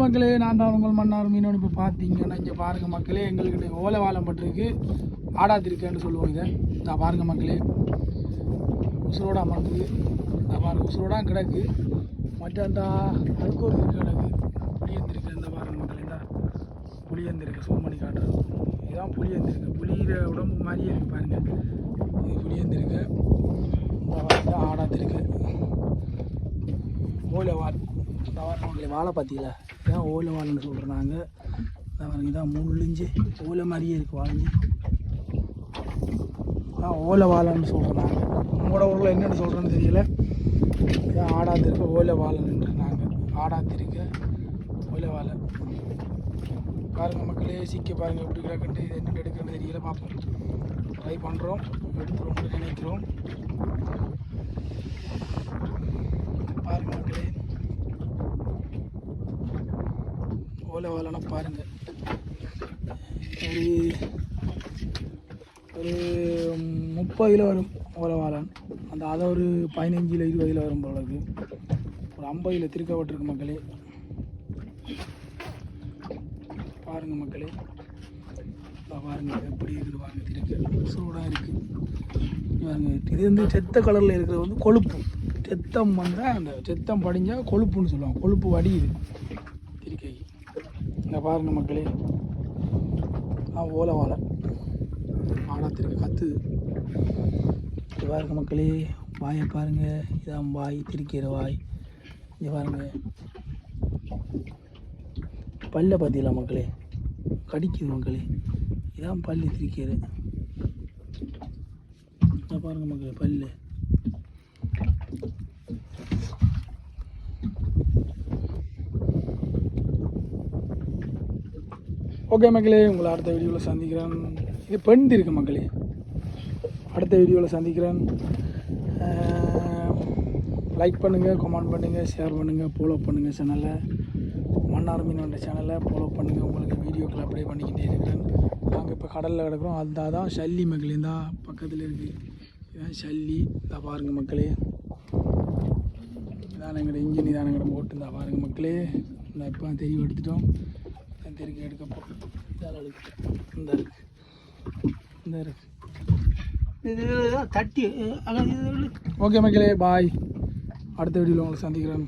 மக்களே நான் தான் உங்கள் மன்னார் மீனோடு இப்போ பார்த்தீங்கன்னா இங்கே பாருங்க மக்களே எங்களுக்கு ஓலை வாழம்பட்டிருக்கு ஆடாத்திருக்கேன்னு சொல்லுவோம் இதை. நான் பாருங்க மக்களே. உசுரோட அமர்ந்து நான் பாருங்க உசுரோட கிடக்கு. மற்ற அந்த அதுக்கு ஒரு கிடக்கு. புளியந்திருக்கு இந்த பாருங்க மக்களே தான் புளியந்திருக்கு சோமணி காட்டுறது இதுதான் புளியந்திருக்கு புளியிற உடம்பு மாதிரியே இருக்கு பாருங்க. இது புளியந்திருக்கு இந்த பாருங்க ஆடாத்திருக்கு ஓலை வால் இந்த வாழை பார்த்தீங்களா இதான் ஓலை வாழைன்னு சொல்கிறாங்க அதான் இதான் முள்ளிஞ்சு ஓலை மாதிரியே இருக்குது வாழைஞ்சி. அதான் ஓலை வாழைன்னு சொல்கிறாங்க நாங்கள் உங்களோட ஊரில் என்னென்னு சொல்கிறேன்னு தெரியல. இதான் ஆடாத்திருக்க ஓலை வாழைன்றாங்க. நாங்கள் ஆடாத்திருக்க ஓலை வாழை. பாருங்கள் மக்களே சிக்க பாருங்கள் எப்படி கிடக்குன்ட்டு இது என்னென்னு எடுக்கணும்னு தெரியல. பார்ப்போம். ட்ரை பண்ணுறோம் எடுத்துருவோம்னு நினைக்கிறோம் பாருங்க மக்களே எவ்வளோ ஓலைனா பாருங்கள் ஒரு ஒரு முப்பது கிலோ வரும் ஓலை வாழன் அந்த அதை ஒரு பதினஞ்சு கிலோ இருபது கிலோ வரும் போல ஒரு ஐம்பது கிலோ திருக்கப்பட்டிருக்கு மக்களே. பாருங்கள் மக்களே. பாருங்கள் எப்படி இருக்குது பாருங்கள் திருக்க சூடாக இருக்குது பாருங்கள் இது வந்து செத்த கலரில் இருக்கிறது வந்து கொழுப்பு. செத்தம் வந்தால் அந்த செத்தம் படிஞ்சால் கொழுப்புன்னு சொல்லுவாங்க. கொழுப்பு வடியுது. இந்த பாருங்க மக்களே. நான் ஓலை வாழை ஆடாத்திருக்க கத்துது இது பாருங்க மக்களே வாயை பாருங்க. இதான் வாய் திருக்கிற வாய். இங்கே பாருங்க. பல்ல பார்த்தீங்களா மக்களே? கடிக்குது மக்களே. இதான் பல்லு திரிக்கிறது. இதை பாருங்க மக்களே பல்லு. ஓகே மக்களே உங்களை அடுத்த வீடியோவில் சந்திக்கிறேன். இது பெண் இருக்கு மக்களே. அடுத்த வீடியோவில் சந்திக்கிறேன். லைக் பண்ணுங்கள் கமெண்ட் பண்ணுங்கள் ஷேர் பண்ணுங்கள் ஃபாலோ பண்ணுங்கள் சேனலை மன்னார் மீனோட சேனலை ஃபாலோ பண்ணுங்கள் உங்களுக்கு வீடியோக்கள் அப்ளை பண்ணிக்கிட்டே இருக்கிறேன். நாங்கள் இப்போ கடலில் கிடக்குறோம். அந்த தான் சல்லி மக்களே. தான் பக்கத்தில் இருக்குது இதான் சல்லி இதை பாருங்கள் மக்களே. இதான் எங்களோட இன்ஜின் இதான் எங்களோட போட்டு இந்த பாருங்கள் மக்களே. இந்த இப்போ தெளிவு எடுத்துட்டோம். நான் தெருக்க எடுக்க போகிறோம் இந்த இருக்கு. இந்த இருக்கு. இது தட்டி அதான் இது ஓகே மக்களே பாய் அடுத்த வீடியோவில் உங்களை சந்திக்கிறேன்.